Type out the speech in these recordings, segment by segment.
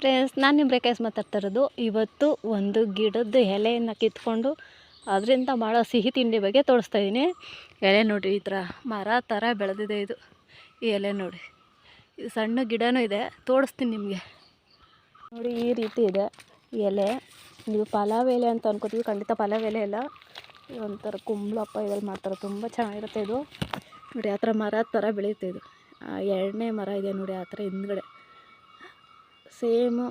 Friends ನಾನು ನಿಮ್ಮ ರೇಖಾಸ್ ಮಾತಾಡ್ತಾ ಇರೋದು ಇವತ್ತು ಒಂದು ಗಿಡದ ಎಲೆಯನ್ನು ಕಿತ್ಕೊಂಡು ಅದರಿಂದ ಮಾಡೋ ಸಿಹಿ ತಿಂಡಿ ಬಗ್ಗೆ ತೋರಿಸ್ತಾ ಇದ್ದೀನಿ ಎಲೆ ನೋಡಿ, ಈ ಥರ ಮರ ಥರ ಬೆಳೆದಿದೆ ಇದು. ಈ ಎಲೆ ನೋಡಿ. ಇದು ಸಣ್ಣ ಗಿಡನೂ ಇದೆ. ತೋರಿಸ್ತೀನಿ ನಿಮಗೆ. ನೋಡಿ, ಈ ರೀತಿ ಇದೆ ಎಲೆ. ನೀವು ಪಲಾವ್ ಎಲೆ ಅಂತ ಅನ್ಕೋತೀವಿ. ಖಂಡಿತ ಪಲಾವ್ ಎಲೆ ಅಲ್ಲ. ಒಂಥರ ಕುಂಬಳಪ್ಪ ಇದ್ರಲ್ಲಿ ಮಾಡ್ತಾರೆ. ತುಂಬ ಚೆನ್ನಾಗಿರುತ್ತೆ ಇದು. ನೋಡಿ, ಆ ಥರ ಮರ ಥರ ಬೆಳೆಯುತ್ತೆ ಇದು. ಎರಡನೇ ಮರ ಇದೆ ನೋಡಿ, ಆ ಥರ ಹಿಂದ್ಗಡೆ. ಸೇಮು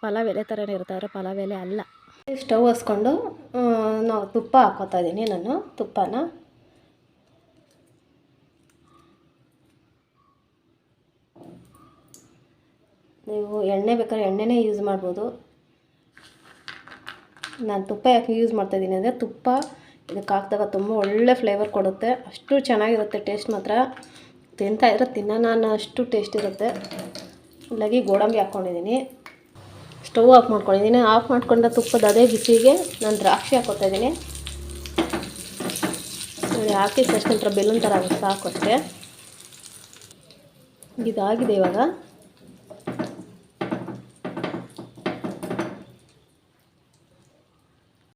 ಪಲಾವ್ ಎಲೆ ಥರನೇ ಇರುತ್ತೆ, ಆದರೆ ಪಲಾವ್ ಎಲೆ ಅಲ್ಲ ಸ್ಟವ್ ಹಸ್ಕೊಂಡು ನಾವು ತುಪ್ಪ ಹಾಕೋತಾ ಇದ್ದೀನಿ ನಾನು, ತುಪ್ಪನ. ನೀವು ಎಣ್ಣೆ ಬೇಕಾದ್ರೆ ಎಣ್ಣೆನೇ ಯೂಸ್ ಮಾಡ್ಬೋದು. ನಾನು ತುಪ್ಪ ಯಾಕೆ ಯೂಸ್ ಮಾಡ್ತಾ ಇದ್ದೀನಿ ಅಂದರೆ, ತುಪ್ಪ ಇದಕ್ಕೆ ಹಾಕಿದಾಗ ತುಂಬ ಒಳ್ಳೆ ಫ್ಲೇವರ್ ಕೊಡುತ್ತೆ. ಅಷ್ಟು ಚೆನ್ನಾಗಿರುತ್ತೆ ಟೇಸ್ಟ್ ಮಾತ್ರ. ತಿಂತಾ ಇದ್ರೆ ತಿನ್ನೋಣ ಅಷ್ಟು ಟೇಸ್ಟ್ ಇರುತ್ತೆ. ಇಲ್ಲಾಗಿ ಗೋಡಂಬಿ ಹಾಕ್ಕೊಂಡಿದ್ದೀನಿ. ಸ್ಟವ್ ಆಫ್ ಮಾಡ್ಕೊಂಡಿದ್ದೀನಿ. ಆಫ್ ಮಾಡ್ಕೊಂಡ ತುಪ್ಪದ ಅದೇ ಬಿಸಿಗೆ ನಾನು ದ್ರಾಕ್ಷಿ ಹಾಕ್ಕೊತಾ ಇದ್ದೀನಿ. ಹಾಕಿದ ತಕ್ಷಣ ಒಂಥರ ಬೆಲ್ಲೂನ್ ಥರ ಆಗುತ್ತೆ, ಸಾಕು ಇದಾಗಿದೆ ಇವಾಗ.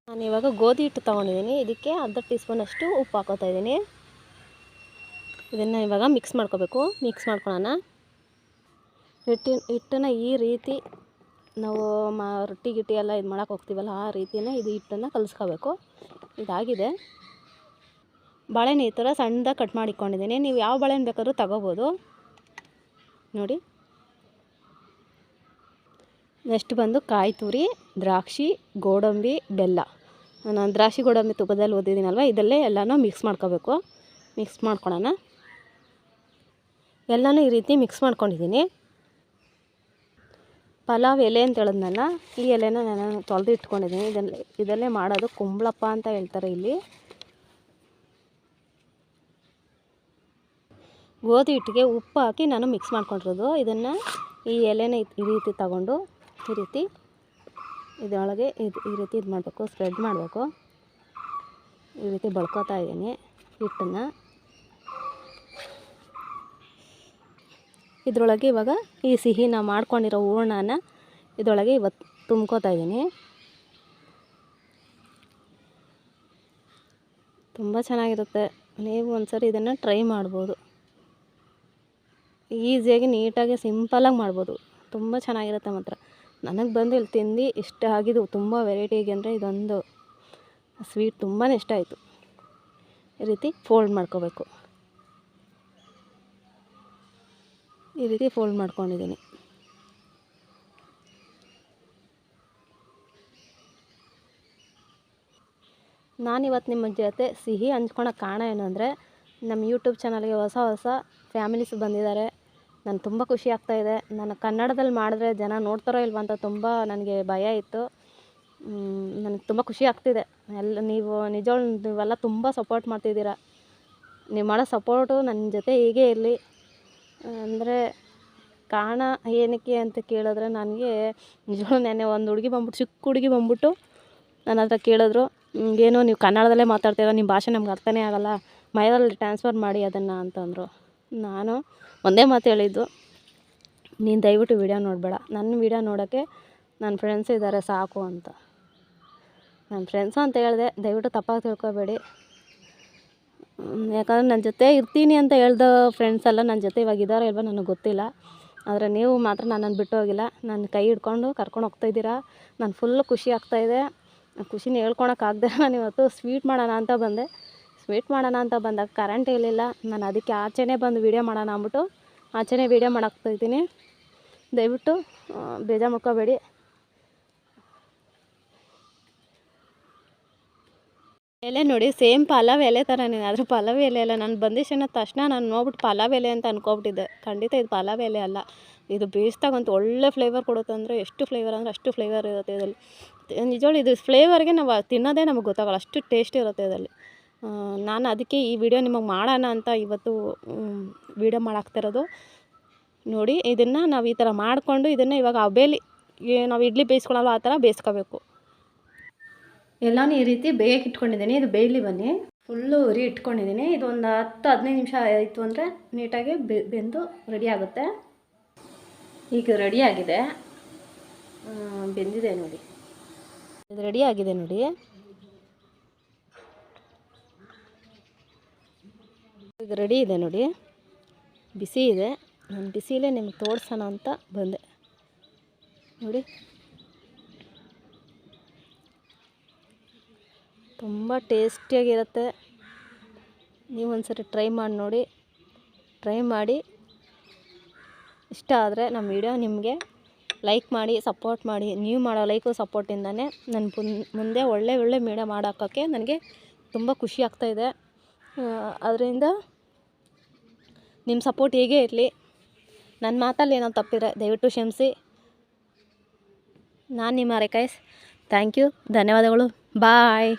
ನಾನು ಇವಾಗ ಗೋಧಿ ಹಿಟ್ಟು ತೊಗೊಂಡಿದ್ದೀನಿ. ಇದಕ್ಕೆ ಅರ್ಧ ಟೀ ಸ್ಪೂನಷ್ಟು ಉಪ್ಪು ಹಾಕೋತಾ ಇದ್ದೀನಿ. ಇದನ್ನು ಇವಾಗ ಮಿಕ್ಸ್ ಮಾಡ್ಕೋಬೇಕು. ಮಿಕ್ಸ್ ಮಾಡ್ಕೊಳ್ಳೋಣ ಹಿಟ್ಟಿನ ಹಿಟ್ಟನ್ನು ಈ ರೀತಿ ನಾವು ಮಾ ರೊಟ್ಟಿ ಗಿಟ್ಟಿ ಎಲ್ಲ ಇದು ಮಾಡೋಕೆ ಹೋಗ್ತೀವಲ್ಲ ಆ ರೀತಿಯೇ ಇದು ಹಿಟ್ಟನ್ನು ಕಲಿಸ್ಕೋಬೇಕು. ಇದಾಗಿದೆ. ಬಾಳೆಹಣ್ಣು ಈ ಥರ ಸಣ್ಣದಾಗಿ ಕಟ್ ಮಾಡಿಕೊಂಡಿದ್ದೀನಿ. ನೀವು ಯಾವ ಬಾಳೆಹಣ್ಣು ಬೇಕಾದ್ರೂ ತಗೋಬೋದು. ನೋಡಿ. ನೆಕ್ಸ್ಟ್ ಬಂದು ಕಾಯಿ ತುರಿ, ದ್ರಾಕ್ಷಿ, ಗೋಡಂಬಿ, ಬೆಲ್ಲ. ನಾನು ದ್ರಾಕ್ಷಿ, ಗೋಡಂಬಿ ತುಪ್ಪದಲ್ಲಿ ಓದಿದ್ದೀನಲ್ವ? ಇದಲ್ಲೇ ಎಲ್ಲನೂ ಮಿಕ್ಸ್ ಮಾಡ್ಕೋಬೇಕು. ಮಿಕ್ಸ್ ಮಾಡ್ಕೊಳ್ಳೋಣ. ಎಲ್ಲನೂ ಈ ರೀತಿ ಮಿಕ್ಸ್ ಮಾಡ್ಕೊಂಡಿದ್ದೀನಿ. ಪಲಾವ್ ಎಲೆ ಅಂತ ಹೇಳಿದ್ನಲ್ಲ, ಈ ಎಲೆನ ನಾನು ತೊಳೆದು ಇಟ್ಕೊಂಡಿದ್ದೀನಿ. ಇದನ್ನು ಇದಲ್ಲೇ ಮಾಡೋದು ಕುಂಬಳಪ್ಪ ಅಂತ ಹೇಳ್ತಾರೆ ಇಲ್ಲಿ. ಗೋಧಿ ಹಿಟ್ಟಿಗೆ ಉಪ್ಪು ಹಾಕಿ ನಾನು ಮಿಕ್ಸ್ ಮಾಡ್ಕೊಂಡಿರೋದು. ಇದನ್ನು ಈ ಎಲೆನ ಈ ರೀತಿ ತಗೊಂಡು ಈ ರೀತಿ ಇದರೊಳಗೆ ಇದು, ಈ ರೀತಿ ಇದು ಮಾಡಬೇಕು ಸ್ಪ್ರೆಡ್ ಮಾಡಬೇಕು. ಈ ರೀತಿ ಬಳ್ಕೋತಾ ಇದ್ದೀನಿ ಹಿಟ್ಟನ್ನು. ಇದರೊಳಗೆ ಇವಾಗ ಈ ಸಿಹಿನ ಮಾಡ್ಕೊಂಡಿರೋ ಹೂರ್ಣನ ಇದರೊಳಗೆ ಇವತ್ತು ತುಂಬ್ಕೋತಾ ಇದ್ದೀನಿ ತುಂಬ ಚೆನ್ನಾಗಿರುತ್ತೆ. ನೀವು ಒಂದ್ಸರಿ ಇದನ್ನು ಟ್ರೈ ಮಾಡ್ಬೋದು. ಈಸಿಯಾಗಿ ನೀಟಾಗಿ ಸಿಂಪಲಾಗಿ ಮಾಡ್ಬೋದು. ತುಂಬ ಚೆನ್ನಾಗಿರುತ್ತೆ ಮಾತ್ರ. ನನಗೆ ಬಂದು ಇಲ್ಲಿ ತಿಂದು ಇಷ್ಟ ಆಗಿದ್ದು ತುಂಬ ವೆರೈಟಿಗೆ ಅಂದರೆ ಇದೊಂದು ಸ್ವೀಟ್ ತುಂಬಾ ಇಷ್ಟ ಆಯಿತು. ಈ ರೀತಿ ಫೋಲ್ಡ್ ಮಾಡ್ಕೋಬೇಕು. ಈ ರೀತಿ ಫೋಲ್ಡ್ ಮಾಡ್ಕೊಂಡಿದ್ದೀನಿ. ನಾನಿವತ್ತು ನಿಮ್ಮ ಜೊತೆ ಸಿಹಿ ಹಂಚ್ಕೊಳಕ್ಕೆ ಕಾರಣ ಏನು ಅಂದರೆ ನಮ್ಮ ಯೂಟ್ಯೂಬ್ ಚಾನಲ್ಗೆ ಹೊಸ ಹೊಸ ಫ್ಯಾಮಿಲೀಸ್ ಬಂದಿದ್ದಾರೆ. ನಾನು ತುಂಬ ಖುಷಿ ಆಗ್ತಾಯಿದೆ ನಾನು ಕನ್ನಡದಲ್ಲಿ ಮಾಡಿದ್ರೆ ಜನ ನೋಡ್ತಾರೋ ಇಲ್ವ ಅಂತ ತುಂಬ ನನಗೆ ಭಯ ಇತ್ತು. ನನಗೆ ತುಂಬ ಖುಷಿ ಆಗ್ತಿದೆ. ಎಲ್ಲ ನೀವು ನಿಜವಾಗ್ಲೂ ನೀವೆಲ್ಲ ತುಂಬ ಸಪೋರ್ಟ್ ಮಾಡ್ತಿದ್ದೀರ. ನೀವು ಮಾಡೋ ಸಪೋರ್ಟು ನನ್ನ ಜೊತೆ ಹೀಗೆ ಇರಲಿ. ಅಂದರೆ ಕಾರಣ ಏನಕ್ಕೆ ಅಂತ ಕೇಳಿದ್ರೆ ನನಗೆ ನಿಜವಾಗ್ಲೂ ನೆನ್ನೆ ಒಂದು ಹುಡುಗಿ ಬಂದ್ಬಿಟ್ಟು, ಚಿಕ್ಕ ಹುಡುಗಿ ಬಂದ್ಬಿಟ್ಟು ನನ್ನ ಹತ್ರ ಕೇಳಿದ್ರು ಏನು ನೀವು ಕನ್ನಡದಲ್ಲೇ ಮಾತಾಡ್ತೀರ ನಿಮ್ಮ ಭಾಷೆ ನಮ್ಗೆ ಅರ್ಥನೇ ಆಗೋಲ್ಲ ಮೈರಲ್ಲಿ ಟ್ರಾನ್ಸ್ಫರ್ ಮಾಡಿ ಅದನ್ನು, ಅಂತಂದರು. ನಾನು ಒಂದೇ ಮಾತು ಹೇಳಿದ್ದು, ನೀನು ದಯವಿಟ್ಟು ವೀಡಿಯೋ ನೋಡಬೇಡ, ನನ್ನ ವೀಡಿಯೋ ನೋಡೋಕ್ಕೆ ನನ್ನ ಫ್ರೆಂಡ್ಸ್ ಇದ್ದಾರೆ ಸಾಕು ಅಂತ. ನನ್ನ ಫ್ರೆಂಡ್ಸು ಅಂತ ಹೇಳಿದೆ, ದಯವಿಟ್ಟು ತಪ್ಪಾಗಿ ತಿಳ್ಕೊಬೇಡಿ ಯಾಕಂದ್ರೆ ನನ್ನ ಜೊತೆ ಇರ್ತೀನಿ ಅಂತ ಹೇಳ್ದ ಫ್ರೆಂಡ್ಸ್ ಎಲ್ಲ ನನ್ನ ಜೊತೆ ಇವಾಗ ಇದ್ದಾರೋ ಇಲ್ವೋ ನನಗೆ ಗೊತ್ತಿಲ್ಲ. ಆದರೆ ನೀವು ಮಾತ್ರ ನನ್ನನ್ನು ಬಿಟ್ಟು ಹೋಗಿಲ್ಲ. ನನ್ನ ಕೈ ಹಿಡ್ಕೊಂಡು ಕರ್ಕೊಂಡು ಹೋಗ್ತಾಯಿದ್ದೀರಾ ನಾನು ಫುಲ್ಲು ಖುಷಿ ಆಗ್ತಾಯಿದೆ ಖುಷಿನ ಹೇಳ್ಕೊಳಕ್ಕಾಗದೆ ನಾನು ಇವತ್ತು ಸ್ವೀಟ್ ಮಾಡೋಣ ಅಂತ ಬಂದೆ. ಸ್ವೀಟ್ ಮಾಡೋಣ ಅಂತ ಬಂದಾಗ ಕರೆಂಟ್ ಇರಲಿಲ್ಲ. ನಾನು ಅದಕ್ಕೆ ಆಚೆನೇ ಬಂದು ವೀಡಿಯೋ ಮಾಡೋಣ ಅಂದ್ಬಿಟ್ಟು ಆಚೆನೇ ವೀಡಿಯೋ ಮಾಡಾಕ್ತಾಯಿದ್ದೀನಿ ದಯವಿಟ್ಟು ಬೇಜಾರು ಮಾಡ್ಕೋಬೇಡಿ. ಎಲೆ ನೋಡಿ ಸೇಮ್ ಪಲಾವ್ ಎಲೆ ಥರನೇ ಆದರೂ ಪಲಾವ್ ಎಲೆ ಅಲ್ಲ, ನಾನು ಬಂದಿಶನ ತಕ್ಷಣ ನಾನು ನೋಡ್ಬಿಟ್ಟು ಪಲಾವ್ ಎಲೆ ಅಂತ ಅನ್ಕೊಬಿಟ್ಟಿದ್ದೆ. ಖಂಡಿತ ಇದು ಪಲಾವ್ ಎಲೆ ಅಲ್ಲ. ಇದು ಬೇಯಿಸ್ದಾಗಂತೂ ಒಳ್ಳೆ ಫ್ಲೇವರ್ ಕೊಡುತ್ತೆ ಅಂದರೆ ಎಷ್ಟು ಫ್ಲೇವರ್ ಅಂದರೆ ಅಷ್ಟು ಫ್ಲೇವರ್ ಇರುತ್ತೆ ಇದರಲ್ಲಿ. ನಿಜವಾಗ್ಲೂ ಇದು ಫ್ಲೇವರ್ಗೆ ನಾವು ತಿನ್ನೋದೇ ನಮಗೆ ಗೊತ್ತಾಗಲ್ಲ, ಅಷ್ಟು ಟೇಸ್ಟ್ ಇರುತ್ತೆ ಇದರಲ್ಲಿ. ನಾನು ಅದಕ್ಕೆ ಈ ವಿಡಿಯೋ ನಿಮಗೆ ಮಾಡೋಣ ಅಂತ ಇವತ್ತು ವಿಡಿಯೋ ಮಾಡಾಕ್ತಿರೋದು ನೋಡಿ, ಇದನ್ನು ನಾವು ಈ ಥರ ಮಾಡಿಕೊಂಡು ಇದನ್ನು ಇವಾಗ ಅಬೇಲಿ ನಾವು ಇಡ್ಲಿ ಬೇಯಿಸ್ಕೊಳಲ್ಲ, ಆ ಥರ ಬೇಯಿಸ್ಕೋಬೇಕು. ಎಲ್ಲನೂ ಈ ರೀತಿ ಬೇಯಕ್ಕೆ ಇಟ್ಕೊಂಡಿದ್ದೀನಿ. ಇದು ಬೇಯಲಿ ಬನ್ನಿ. ಫುಲ್ಲು ಉರಿ ಇಟ್ಕೊಂಡಿದ್ದೀನಿ. ಇದು ಒಂದು ಹತ್ತು, ಹದಿನೈದು ನಿಮಿಷ ಆಯಿತು ಅಂದರೆ ನೀಟಾಗಿ ಬೆಂದು ರೆಡಿ ಆಗುತ್ತೆ. ಈಗ ರೆಡಿ ಆಗಿದೆ. ಬೆಂದಿದೆ ನೋಡಿ. ಇದು ರೆಡಿ ಆಗಿದೆ ನೋಡಿ. ಇದು ರೆಡಿ ಇದೆ ನೋಡಿ. ಬಿಸಿ ಇದೆ. ನಾನು ಬಿಸಿಲೇ ನಿಮ್ಗೆ ತೋರ್ಸೋಣ ಅಂತ ಬಂದೆ. ನೋಡಿ. ತುಂಬ ಟೇಸ್ಟಿಯಾಗಿರುತ್ತೆ. ನೀವು ಒಂದ್ಸರಿ ಟ್ರೈ ಮಾಡಿ ನೋಡಿ. ಟ್ರೈ ಮಾಡಿ. ಇಷ್ಟ ಆದರೆ ನಮ್ಮ ವಿಡಿಯೋ ನಿಮಗೆ ಲೈಕ್ ಮಾಡಿ, ಸಪೋರ್ಟ್ ಮಾಡಿ. ನೀವು ಮಾಡೋ ಲೈಕು ಸಪೋರ್ಟಿಂದನೇ ನನ್ನ ಮುಂದೆ ಒಳ್ಳೆ ಒಳ್ಳೆ ವೀಡಿಯೋ ಮಾಡೋಕ್ಕೆ ನನಗೆ ತುಂಬ ಖುಷಿ ಆಗ್ತಾಯಿದೆ ಅದರಿಂದ ನಿಮ್ಮ ಸಪೋರ್ಟ್ ಹೇಗೆ ಇರಲಿ? ನನ್ನ ಮಾತಲ್ಲಿ ಏನೋ ತಪ್ಪಿದ್ರೆ ದಯವಿಟ್ಟು ಕ್ಷಮಿಸಿ. ನಾನು ನಿಮ್ಮ ರೇಖಾಯ್ಸ್ ಥ್ಯಾಂಕ್ ಯು. ಧನ್ಯವಾದಗಳು. ಬಾಯ್.